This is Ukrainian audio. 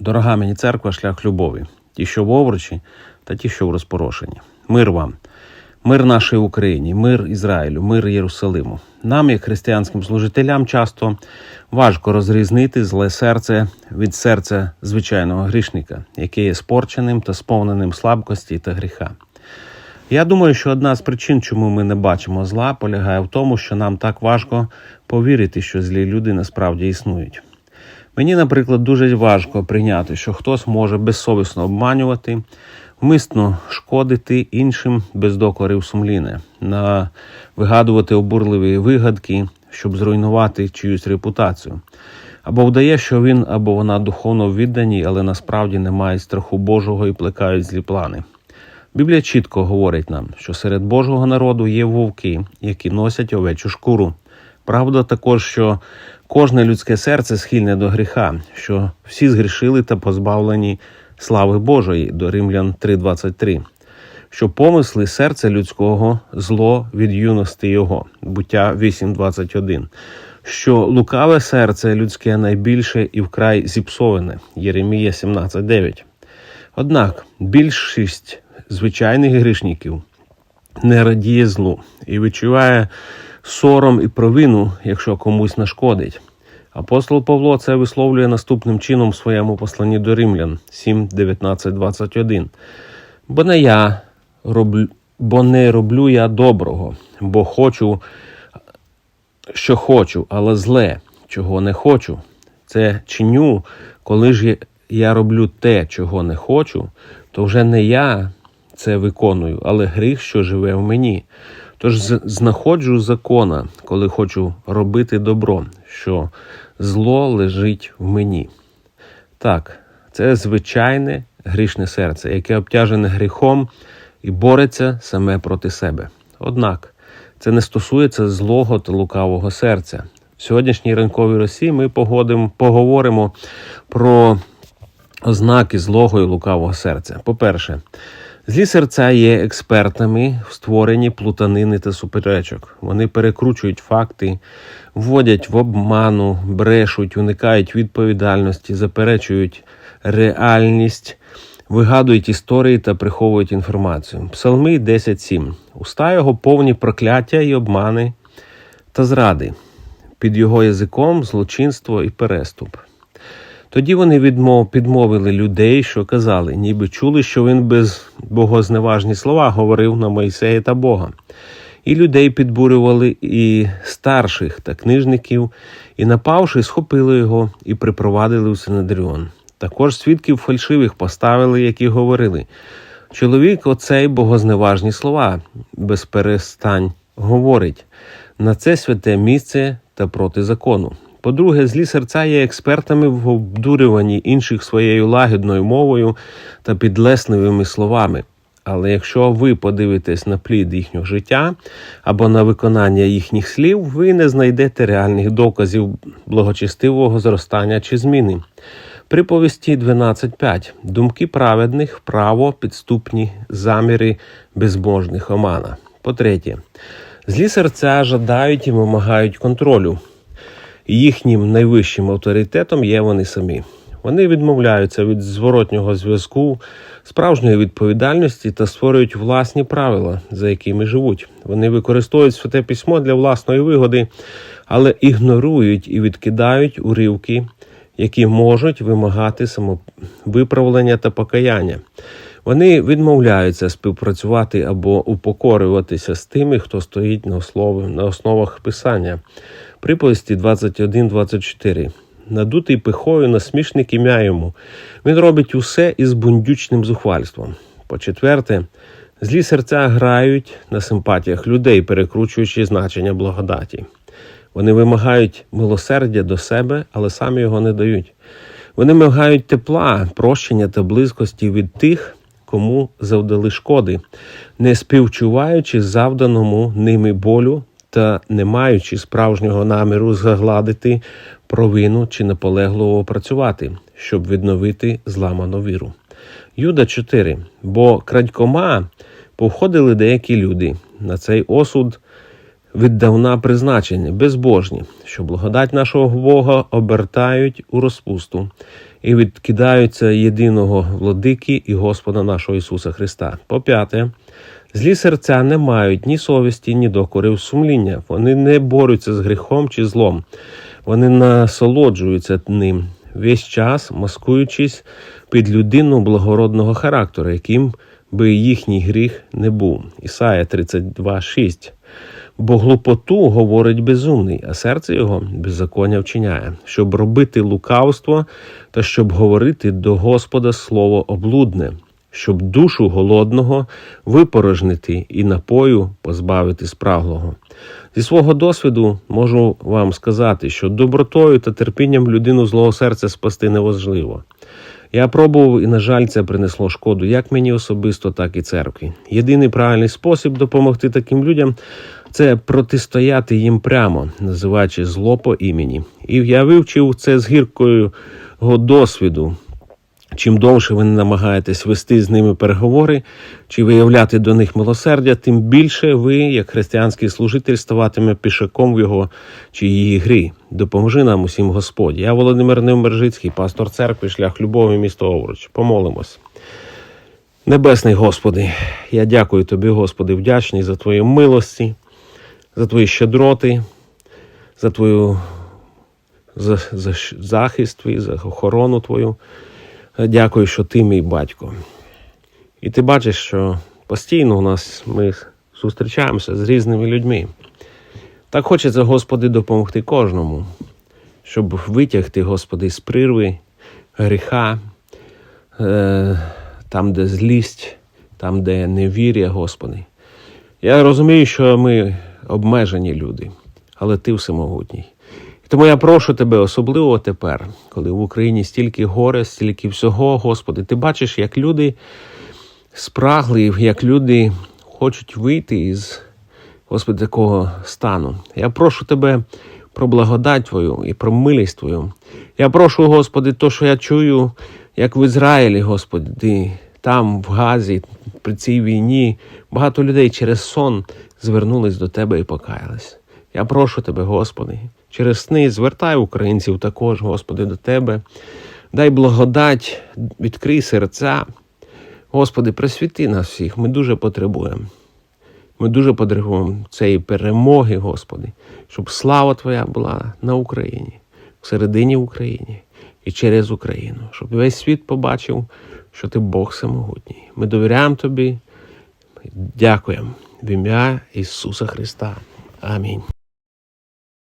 Дорога мені церква, шлях любові, ті, що в овручі, та ті, що в розпорошенні. Мир вам, мир нашій Україні, мир Ізраїлю, мир Єрусалиму. Нам, як християнським служителям, часто важко розрізнити зле серце від серця звичайного грішника, яке є спорченим та сповненим слабкості та гріха. Я думаю, що одна з причин, чому ми не бачимо зла, полягає в тому, що нам так важко повірити, що злі люди насправді існують. Мені, наприклад, дуже важко прийняти, що хтось може безсовісно обманювати, вмисно шкодити іншим без докорів сумління, на вигадувати обурливі вигадки, щоб зруйнувати чиюсь репутацію. Або вдає, що він або вона духовно віддані, але насправді не мають страху Божого і плекають злі плани. Біблія чітко говорить нам, що серед Божого народу є вовки, які носять овечу шкуру. Правда також, що кожне людське серце схильне до гріха, що всі згрішили та позбавлені слави Божої до Римлян 3.23, що помисли серця людського зло від юності його, буття 8.21, що лукаве серце людське найбільше і вкрай зіпсоване, Єремія 17.9. Однак більшість звичайних грішників не радіє злу і відчуває сором і провину, якщо комусь нашкодить. Апостол Павло це висловлює наступним чином в своєму посланні до Римлян 7, 19, 21. Бо не я роблю, бо не роблю я доброго, бо хочу, що хочу, але зле, чого не хочу. Це чиню, коли ж я роблю те, чого не хочу, то вже не я це виконую, але гріх, що живе в мені. Тож знаходжу закона, коли хочу робити добро, що зло лежить в мені. Так, це звичайне грішне серце, яке обтяжене гріхом і бореться саме проти себе. Однак це не стосується злого та лукавого серця. В сьогоднішній ранковій Росії ми погодимо, поговоримо про ознаки злого і лукавого серця. По-перше, Злі серця є експертами в створенні плутанини та суперечок. Вони перекручують факти, вводять в обману, брешуть, уникають відповідальності, заперечують реальність, вигадують історії та приховують інформацію. Псалми 10.7. Уста його повні прокляття і обмани та зради. Під його язиком злочинство і переступ. Тоді вони відмов, підмовили людей, що казали, ніби чули, що він без богозневажні слова говорив на Мойсея та Бога. І людей підбурювали і старших та книжників, і, напавши, схопили його і припровадили у Синедріон. Також свідків фальшивих поставили, які говорили. Чоловік оцей богозневажні слова без перестань говорить на це святе місце та проти закону. По-друге, злі серця є експертами в обдурюванні інших своєю лагідною мовою та підлесливими словами. Але якщо ви подивитесь на плід їхнього життя або на виконання їхніх слів, ви не знайдете реальних доказів благочестивого зростання чи зміни. Приповісті 12.5. Думки праведних, право, підступні заміри безбожних омана. По-третє, злі серця жадають і вимагають контролю їхнім найвищим авторитетом є вони самі. Вони відмовляються від зворотнього зв'язку, справжньої відповідальності та створюють власні правила, за якими живуть. Вони використовують святе письмо для власної вигоди, але ігнорують і відкидають уривки, які можуть вимагати самовиправлення та покаяння. Вони відмовляються співпрацювати або упокорюватися з тими, хто стоїть на основі, на основах писання. Приповісті 21-24. Надутий пихою насмішник ім'я йому. Він робить усе із бундючним зухвальством. По четверте, злі серця грають на симпатіях людей, перекручуючи значення благодаті. Вони вимагають милосердя до себе, але самі його не дають. Вони вимагають тепла, прощення та близькості від тих, кому завдали шкоди, не співчуваючи завданому ними болю та не маючи справжнього наміру загладити провину чи наполегливо працювати, щоб відновити зламану віру. Юда 4. Бо крадькома походили деякі люди. На цей осуд віддавна призначені, безбожні, що благодать нашого Бога обертають у розпусту і відкидаються єдиного владики і Господа нашого Ісуса Христа. По п'яте, злі серця не мають ні совісті, ні докорів сумління. Вони не борються з гріхом чи злом, вони насолоджуються ним весь час, маскуючись під людину благородного характеру, яким би їхній гріх не був. Ісая 32,6 Бо глупоту говорить безумний, а серце його беззаконня вчиняє, щоб робити лукавство та щоб говорити до Господа слово облудне, щоб душу голодного випорожнити і напою позбавити спраглого. Зі свого досвіду можу вам сказати, що добротою та терпінням людину злого серця спасти неважливо. Я пробував і, на жаль, це принесло шкоду як мені особисто, так і церкві. Єдиний правильний спосіб допомогти таким людям це протистояти їм прямо, називаючи зло по імені. І я вивчив це з гіркою досвіду. Чим довше ви намагаєтесь вести з ними переговори чи виявляти до них милосердя, тим більше ви, як християнський служитель, ставатиме пішаком в його чи її грі. Допоможи нам усім Господь. Я Володимир Невмержицький, пастор церкви, шлях любові, місто Овруч. Помолимось. Небесний Господи, я дякую Тобі, Господи, вдячний за Твої милості, за Твої щедроти, за Твою за, за захист Твій, за охорону Твою. Дякую, що ти мій батько. І ти бачиш, що постійно у нас ми зустрічаємося з різними людьми. Так хочеться, Господи, допомогти кожному, щоб витягти, Господи, з прірви гріха, е, там, де злість, там, де невір'я, Господи. Я розумію, що ми обмежені люди, але Ти всемогутній. Тому я прошу тебе, особливо тепер, коли в Україні стільки горя, стільки всього, Господи, ти бачиш, як люди спрагли, як люди хочуть вийти із Господи, такого стану. Я прошу тебе про благодать Твою і про милість Твою. Я прошу, Господи, то, що я чую, як в Ізраїлі, Господи, там, в Газі, при цій війні, багато людей через сон звернулись до Тебе і покаялись. Я прошу Тебе, Господи, через сни звертай українців також, Господи, до Тебе. Дай благодать, відкрий серця. Господи, присвіти нас всіх, ми дуже потребуємо. Ми дуже потребуємо цієї перемоги, Господи, щоб слава Твоя була на Україні, всередині України і через Україну, щоб весь світ побачив, що Ти Бог самогутній. Ми довіряємо Тобі, дякуємо в ім'я Ісуса Христа. Амінь.